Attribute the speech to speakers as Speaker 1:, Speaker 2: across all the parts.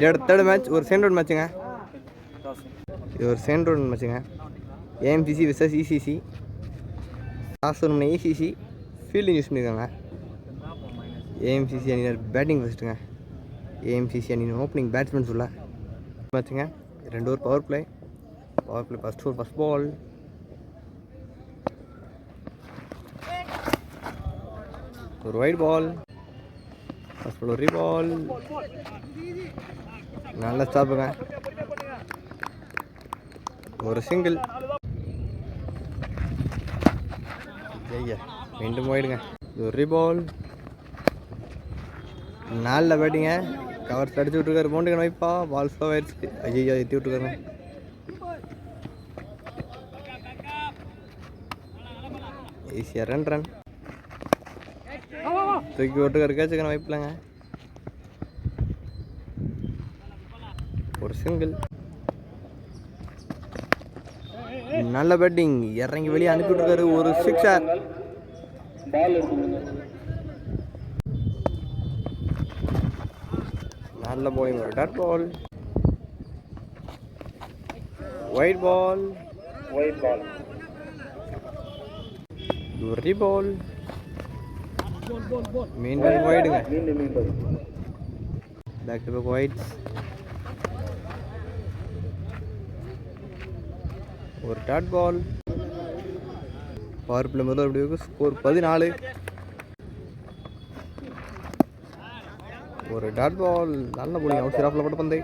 Speaker 1: Third third match ஒரு second round மேட்ச்சுங்க இது ஒரு செகண்ட் ரவுண்ட் மேட்ச்சுங்க ஏஎம்சிசி விசஸ் இசிசி லாஸ்ட் ஒரு மணி இசிசி ஃபீல்டிங் யூஸ் பண்ணியிருக்காங்க. ஏஎம்சிசி அணியினர் பேட்டிங் ஃபஸ்ட்டுங்க ஏஎம்சிசி அணியின் ஓப்பனிங் பேட்ஸ்மேன் சொல்ல. மேட்ச்சுங்க ரெண்டு over power play power play first over first ball ஒரு ஒயிட் பால் ஒரு பால் நல்ல ஸ்டாப்புங்க ஒரு சிங்கிள் ஐயா மீண்டும் போயிடுங்க இது ஒரு பால் நாலில் பேட்டிங்க கவர்ஸ் அடிச்சு விட்ருக்காரு மோண்டுக்கு வைப்பா பால் ஸ்லோ ஆயிடுச்சு ஐயா எத்தி விட்ருக்காருங்க ஈஸியாக ரன் ரன் தூக்கி விட்டுக்காரு கேட்சுக்கான வாய்ப்பில்லைங்க. ஒரு சிங்கிள் நல்ல பேட்டிங் இறங்கி வெளியே அனுப்பி விட்டுருக்காரு ஒரு சிக்ஸர் நல்ல bowling ஒரு dot ball white ball
Speaker 2: white ball
Speaker 1: ஒரு பால் மீண்டும் ஒயிடுங்க
Speaker 2: மீண்டும் மீண்டும்
Speaker 1: பேக் டு பேக் ஒயிட்ஸ் ஒரு டாட் பால் பவர் பிளே முதல் அப்படி ஸ்கோர் பதினாலு. ஒரு டாட் பால் நல்ல போலிங் அவுட் சைட் ஆஃப்ல போட்ட பந்து.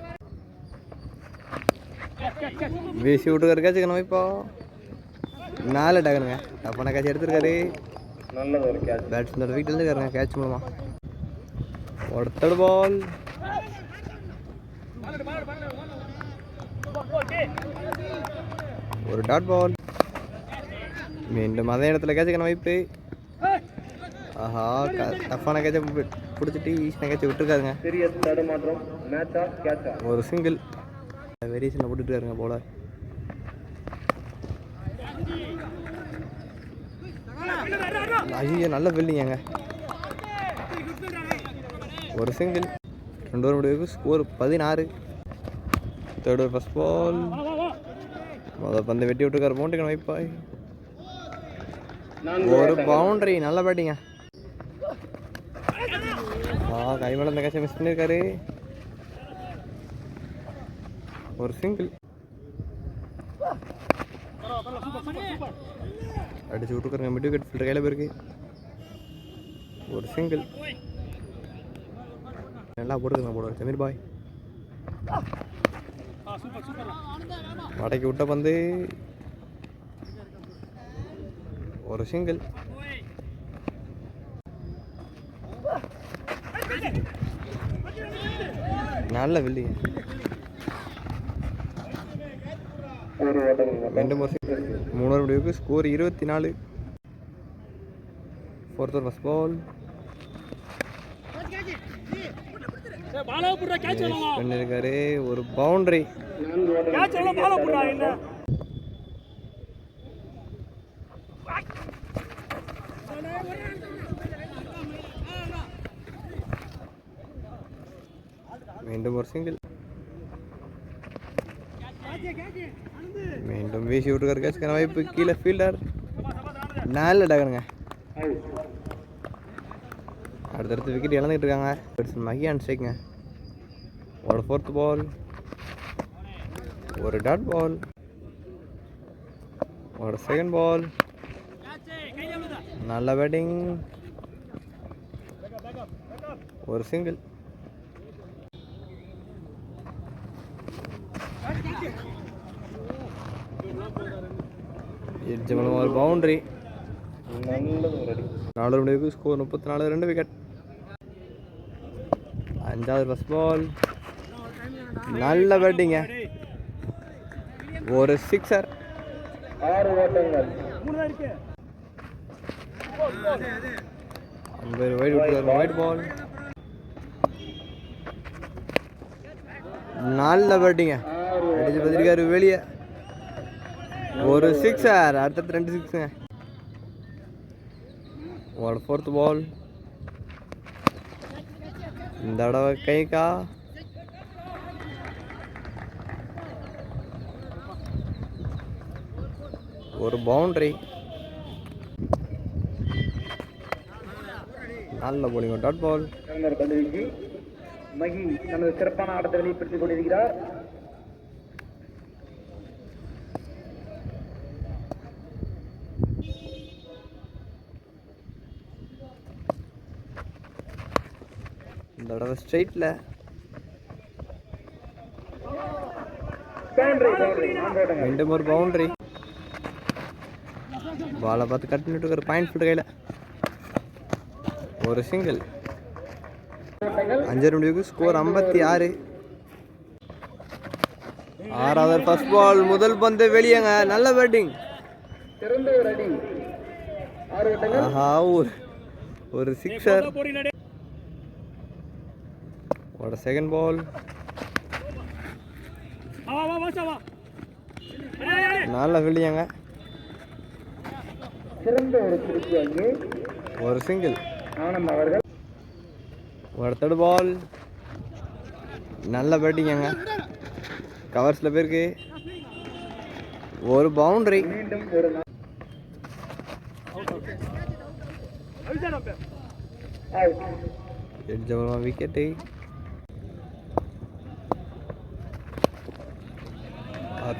Speaker 1: வீசி விட்டுருக்காரு கேட்சுக்கணும் இப்போ. நாலு டக்குனுங்க. டப்பான கேட்ச் எடுத்துருக்காரு.
Speaker 2: நல்லது ஒரு கேட்ச்
Speaker 1: பேட்ஸ்மேன் வீட்டில் இருக்காருங்க கேட்ச் மூலமா ஒருத்தடு பால் ஒரு டாட் பால் மீண்டும் அதே இடத்துல கேட்சுக்கான வாய்ப்பு ஆஹா டஃப்பான கேட்சை பிடிச்சிட்டு ஈஸியான கேட்சை விட்டுருக்காருங்க
Speaker 2: பெரிய தடுமாற்றம் மேட்சா கேட்சா
Speaker 1: ஒரு சிங்கிள் வெரியேஷனில் போட்டுட்டு போல ஐயோ நல்ல பில்டிங்க ஒரு சிங்கிள் ரெண்டு ஓவர் முடிவுக்கு ஸ்கோர் பதினாறு. தேர்ட் ஓவர் ஃபஸ்ட் பால் முதல் பந்து வெட்டி விட்டுருக்காரு. பவுண்டரிக்கான வைப்பாய் ஒரு பவுண்டரி நல்ல பேட்டிங்க ஆ கை மேல இந்த கேட்சை மிஸ் பண்ணியிருக்காரு ஒரு சிங்கிள் அடிச்சு விட்டுருக்காங்க மிட் விக்கெட் ஃபில்டர் கையில் போயிருக்கு. ஒரு சிங்கிள் நல்லா போட்டுருங்க போடுவார் சமீர் பாய். வடைக்கு விட்ட பந்து. ஒரு சிங்கிள் நல்ல வில்லி. ரெண்டு single. மூணாவது முடிவுக்கு ஸ்கோர் இருபத்தி நாலு ஃபோர்த் ஓவர் ஃபஸ்ட் பால் பண்ணிருக்காரு. ஒரு பவுண்டரி மீண்டும் ஒரு சிங்கிள் மீண்டும் வீசி விட்டுருக்காரு. கேட்சுக்கான வாய்ப்பு கீழே ஃபீல்டர் நல்ல டகருங்க அடுத்தடுத்து விக்கெட் இழந்துட்டு இருக்காங்க. பெருசு மகியான் ஸ்ட்ரைக்குங்க ஒரு ஃபோர்த் பால் ஒரு டாட் பால் ஒரு செகண்ட் பால் நல்ல பேட்டிங் ஒரு சிங்கிள் எட்ஜ் மூலமா ஒரு பவுண்டரி
Speaker 2: நல்லது ஒரு அடி
Speaker 1: நாலு முடிவுக்கு ஸ்கோர் முப்பத்தி நாலு ரெண்டு விக்கெட் அஞ்சாவது ஃபஸ்ட் பால் நல்ல பேட்டிங்க ஒரு சிக்ஸர்
Speaker 2: ஆறு ஓட்டங்கள்
Speaker 1: ஐம்பது ஒயிட் பால் நல்ல பேட்டிங்க அடிச்சு பார்த்துருக்காரு வெளியே. ஒரு சிக்ஸ் சார் அடுத்தது ரெண்டு சிக்ஸ் ஒரு ஃபோர்த் பால் இந்த தடவை கைக்கா? ஒரு பவுண்டரி நல்ல போலிங்க டாட் பால்
Speaker 2: மகி நமது சிறப்பான ஆட்டத்தை வெளிப்படுத்திக் கொண்டிருக்கிறார்.
Speaker 1: இந்த ஸ்ட்ரைட்டில்
Speaker 2: பவுண்டரி
Speaker 1: மீண்டும் ஒரு பவுண்ட்ரி பாலை பார்த்து கட் பண்ணிட்டு ஒரு பாயிண்ட் ஃபுட் கையில். ஒரு சிங்கிள்
Speaker 2: ஓட்டங்கள்
Speaker 1: அஞ்சரை முடிவுக்கு ஸ்கோர் ஐம்பத்தி ஆறு. ஆறாவது ஃபர்ஸ்ட் பால் முதல் பந்து வெளியேங்க. நல்ல பேட்டிங் ஆஹா ஒரு ஒரு சிக்ஸர் ஒரு செகண்ட் பால் நல்ல ஃபீல்டிங்க
Speaker 2: சிறந்த ஒரு திருப்பி
Speaker 1: ஒரு சிங்கிள்
Speaker 2: ஆனந்த் அவர்கள்
Speaker 1: ஒரு தேர்ட் பால் நல்ல பேட்டிங்க கவர்ஸில் போயிருக்கு. ஒரு பவுண்டரி
Speaker 2: மீண்டும் ஒரு
Speaker 1: விக்கெட்டு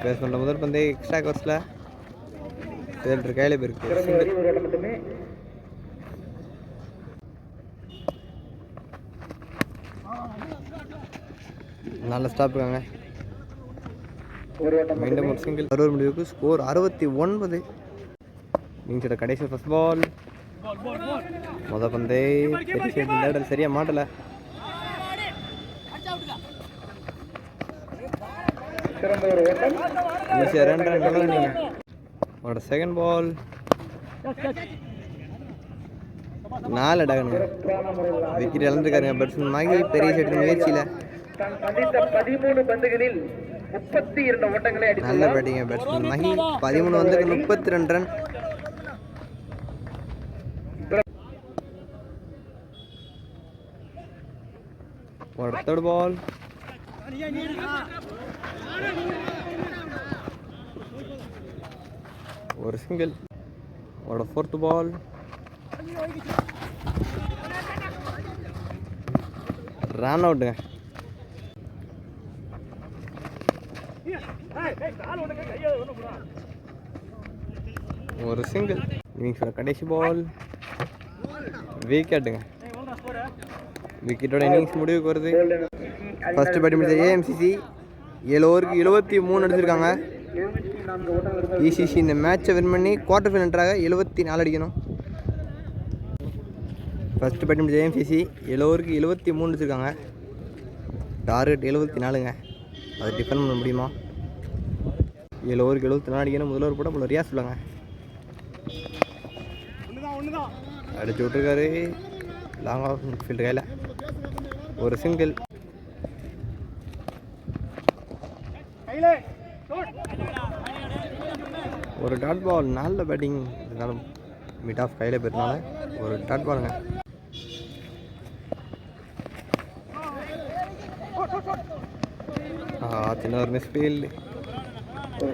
Speaker 1: பேஸ் பண்ணுற முதல் பந்து எக்ஸ்ட்ரா கவர்ஸில் தேர்ட் கையில் போயிருக்கு நல்ல ஸ்டாப் இருக்காங்க மீண்டும் ஒரு சிங்கிள் அறுபது முடிவுக்கு ஸ்கோர் அறுபத்தி ஒன்பது. நீங்க கடைசி ஃபர்ஸ்ட் பால் முத பந்தே பெரிய சைடு லேடல் சரியா மாட்டல.
Speaker 2: சிறந்த ஒரு ஓட்டம்.
Speaker 1: ரெண்டு ரன் கலர் நீங்க உங்களோட செகண்ட் பால் நாலு
Speaker 2: முறையில்
Speaker 1: விக்கெட் இழந்திருக்காருங்க பேட்ஸ்மேன் மகி பெரிய சைடு முயற்சியில்.
Speaker 2: தான் சந்தித்த பதிமூணு பந்துகளில் முப்பத்தி இரண்டு ஓட்டங்களை
Speaker 1: நல்ல
Speaker 2: அடித்துள்ளார்
Speaker 1: பேட்டிங்க பேட்ஸ்மேன் மகி பதிமூணு வந்து முப்பத்தி ரெண்டு ரன் தேர்ட் பால் ஒரு சிங்கிள் அவரோட ஃபோர்த் பால் ரன் அவுட்டுங்க ஒரு சிங்கிள் இன்னிங்ஸோட கடைசி பால் விக்கெட்டுங்க விக்கெட்டோட இன்னிங்ஸ் முடிவுக்கு வருது. ஃபர்ஸ்ட் பேட்டிங் முடிச்ச ஏஎம்சிசி ஏழு ஓவருக்கு எழுபத்தி மூணு அடிச்சிருக்காங்க இசிசி இந்த மேட்சை வின் பண்ணி குவார்டர் ஃபைனல்ன்றாக எழுபத்தி நாலு அடிக்கணும். ஃபர்ஸ்ட் பேட்டிங் முடிச்ச ஏஎம்சிசி ஏழு ஓவருக்கு எழுபத்தி மூணு அடிச்சிருக்காங்க டார்கெட் எழுபத்தி நாலுங்க. அதை டிஃபன் பண்ண முடியுமா? ஏழு ஓவருக்கு எழுபத்தி நாலு அடிக்கணும். முதல் ஓவர் போட போல ரியாஸ் சொல்லுங்க. அடிச்சு விட்ருக்காரு லாங் ஆஃப் ஃபீல்டு கையில். ஒரு சிங்கிள் ஒரு டாட் பால் நல்ல பேட்டிங் இருந்தாலும் மிட் ஆஃப் கையில் போயிருந்தால ஒரு டாட் பாலுங்க சின்ன ஒரு மிஸ் ஃபீல்டு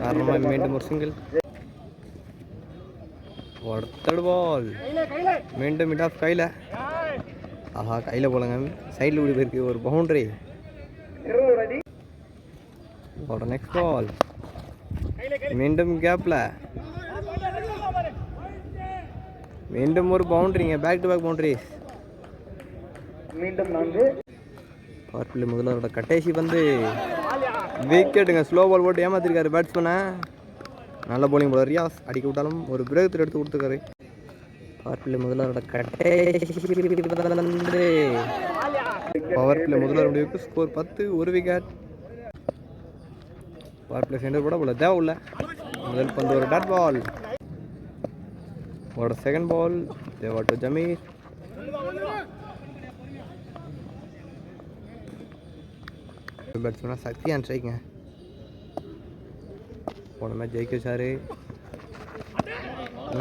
Speaker 1: காரணமாக மீண்டும் ஒரு சிங்கிள் ஒரு தேர்ட் பால் மீண்டும் மிட் ஆஃப் கையில். ஆஹா கையில் போலங்க. சைடில் ஓடி போயிருக்கு ஒரு பவுண்டரி ஒரு நெக்ஸ்ட் பால் மீண்டும் கேப்பில் மீண்டும் ஒரு பவுண்டரிங்க பேக் டு பேக் பவுண்டரிஸ்
Speaker 2: மீண்டும் நான்கு.
Speaker 1: பவர் பிள்ளை முதல்வரோட கடைசி வந்து விக்கெட்டுங்க ஸ்லோ பால் போட்டு ஏமாத்திருக்காரு பேட்ஸ்மேனை நல்ல bowling போல ரியாஸ் அடிக்க விட்டாலும் ஒரு பிரேக் த்ரோ எடுத்து கொடுத்துருக்காரு. பவர் பிள்ளை முதல்வரோட வந்து பவர் பிள்ளை முதல்வர் முடிவுக்கு ஸ்கோர் பத்து ஒரு விக்கெட் பார் பிளே சென்டர் போட போல? தேவை உள்ள முதல் பந்து ஒரு டாட் பால் ஒரு second ball Deva to Jameer பேட்ஸ்மேனாக சக்தியான் ஸ்ட்ரைக்குங்க போன மேட்ச் ஜெயிக்க வச்சாரு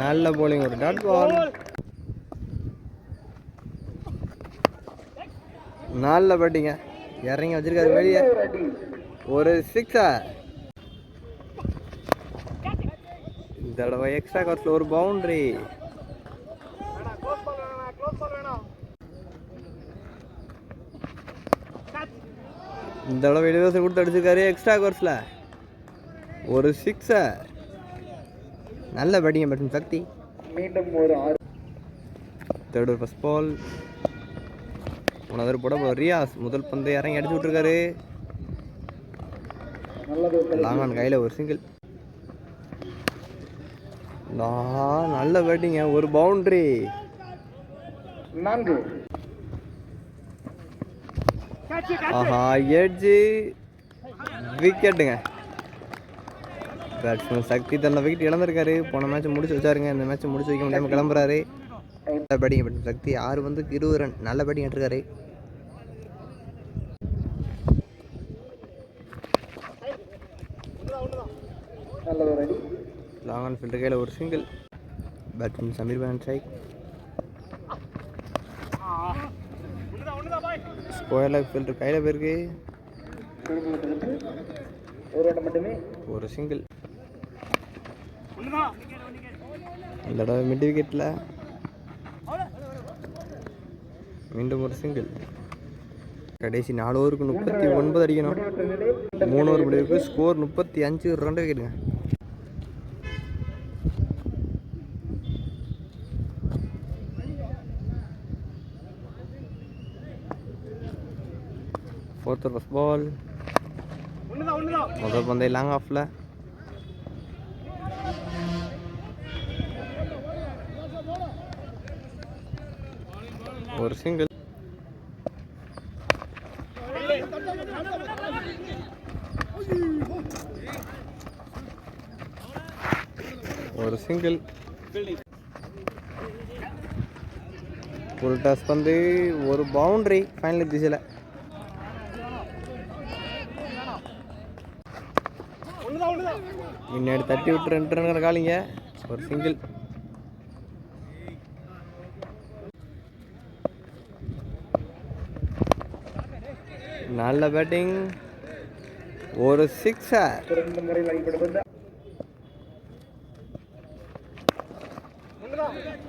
Speaker 1: நல்ல போலிங் ஒரு டாட் பால் நல்ல பேட்டிங்க இறங்கி வச்சிருக்காரு வெளியே.
Speaker 2: ஒரு சிக்ஸா
Speaker 1: ஒரு சிக்ஸர் இந்த தடவை எக்ஸ்ட்ரா கார்ஸில் ஒரு பவுண்ட்ரி இந்த தடவை இலவசம் கொடுத்து அடிச்சிருக்காரு எக்ஸ்ட்ரா கோர்ஸில் ஒரு சிக்ஸர் நல்ல பேட்டிங் பேட்டன் சக்தி.
Speaker 2: மீண்டும் ஒரு ஆறு.
Speaker 1: தேர்ட் ஒரு ஃபஸ்ட் பால் மூணாவது போட ரியாஸ். முதல் பந்து இறங்கி அடிச்சு விட்ருக்காரு
Speaker 2: நல்லது ஒரு
Speaker 1: லாங் ஆன் கையில் ஒரு சிங்கிள் நல்ல பேட்டிங்க ஒரு பவுண்ட்ரி
Speaker 2: நான்கு.
Speaker 1: ஆஹா எட்ஜு விக்கெட்டுங்க. பேட்ஸ்மேன் சக்தி தன்னை விக்கெட் இழந்திருக்காரு. போன மேட்ச் முடிச்சு வச்சாருங்க. இந்த மேட்ச் முடிச்சு வைக்க முடியாமல் கிளம்புறாரு. நல்ல பேட்டிங் பேட்டிங் சக்தி ஆறு வந்து இருபது ரன் நல்ல பேட்டிங் எடுத்துருக்காரு.
Speaker 2: நல்லது ஒரு
Speaker 1: லாங் ஆன் ஃபீல்டர் கையில் ஒரு சிங்கிள் பேட்ஸ்மேன் சமீர் பான் ஸ்ட்ரைக் ஸ்கொயர் லைஃப் ஃபீல்டர் கையில் போயிருக்கு.
Speaker 2: ஒரு ஓட்டம் மட்டுமே
Speaker 1: ஒரு சிங்கிள் இந்த தடவை மிட் விக்கெட்டில் மீண்டும் ஒரு சிங்கிள் கடைசி நாலு ஓவருக்கு முப்பத்தி ஒன்பது அடிக்கணும். மூணு ஓவர் முடிவுக்கு ஸ்கோர் முப்பத்தி அஞ்சு ரெண்டு விக்கெட்டுங்க ஒருத்தர் ஃபஸ்ட் பால் முதல் பந்தை லாங் ஆஃபில் ஒரு சிங்கிள் ஒரு சிங்கிள் புல் டாஸ் பந்து ஒரு பவுண்டரி ஃபைனல் திசையில் முன்னாடி தட்டி விட்டு ரெண்டு ரன் காலிங்க. ஒரு சிங்கிள் நல்ல பேட்டிங் ஒரு சிக்ஸர்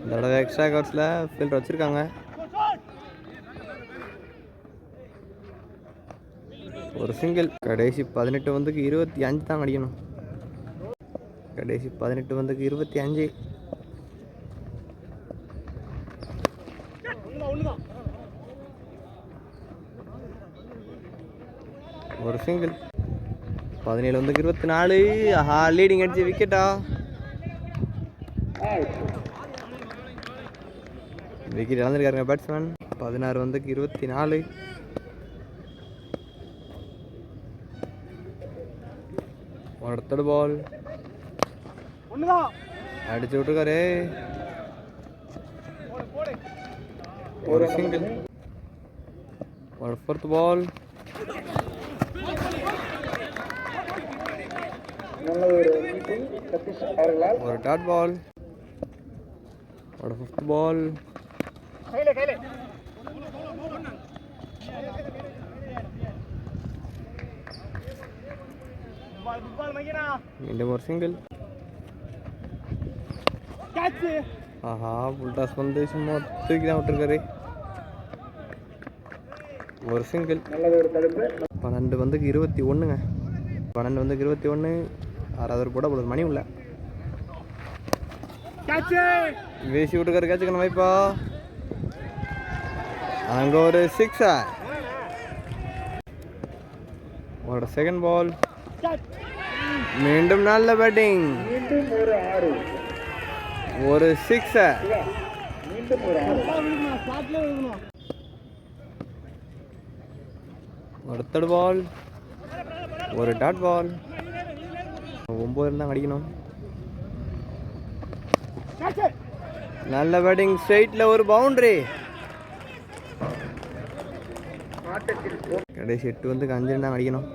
Speaker 1: இந்த தடவை எக்ஸ்ட்ரா கவர்ஸில் ஃபில்டர் வச்சுருக்காங்க. ஒரு சிங்கிள் கடைசி பதினெட்டு வந்துக்கு இருபத்தி அஞ்சு தான் அடிக்கணும். கடைசி பதினெட்டு வந்துக்கு இருபத்தி அஞ்சு. ஒரு சிங்கிள் பதினேழு வந்துக்கு இருபத்தி நாலு. ஆஹா லீடிங் அடிச்சு விக்கெட்டா விக்கெட் இழந்திருக்காருங்க பேட்ஸ்மேன் பதினாறு வந்துக்கு இருபத்தி நாலு. அடுத்தது பால் அடிச்சு விட்டுருக்காரு ஒரு சிங்கிள் ஒரு ஃபோர்த் பால்
Speaker 2: நல்ல ஒரு மீட்டிங் சதீஷ் அவர்களால்
Speaker 1: ஒரு டாட் பால் ஒரு ஃபிஃப்த் பால் மீண்டும் ஒரு சிங்கிள் ஆஹா புல்டாஸ் வந்து சும்மா தூக்கி தான் விட்டுருக்காரு ஒரு சிங்கிள்
Speaker 2: ஒரு
Speaker 1: பன்னெண்டு வந்துக்கு இருபத்தி ஒன்றுங்க பன்னெண்டு வந்துக்கு இருபத்தி ஒன்று ஆறாவது போட போடுது மணி உள்ள. வீசி விட்டுக்காரு கேட்சுக்கணும் வைப்பா அங்கே ஒரு சிக்ஸா ஒரு செகண்ட் பால் மீண்டும் நல்ல பேட்டிங்
Speaker 2: ஒரு சிக்ஸ்
Speaker 1: ஒரு தேர்ட் பால் ஒரு டாட் பால் ஒம்பது தான் அடிக்கணும். நல்ல பேட்டிங் ஸ்ட்ரைட்டில் ஒரு பவுண்டரி கடைசி எட்டு வந்து அஞ்சு ரன் தான் அடிக்கணும்.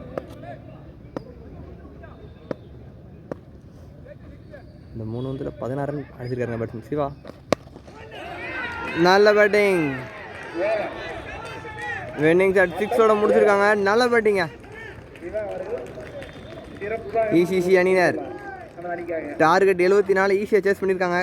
Speaker 1: இந்த மூணு வந்துல பதினாறு ரன் அடிச்சிருக்காருங்க பேட்ஸ்மேன் சிவா. நல்ல பேட்டிங் வின்னிங் ஷாட் சிக்ஸோட முடிச்சிருக்காங்க. நல்ல பேட்டிங்க இசிசி அணியினர். டார்கெட் எழுபத்தி நாலு ஈஸியாக சேஸ் பண்ணியிருக்காங்க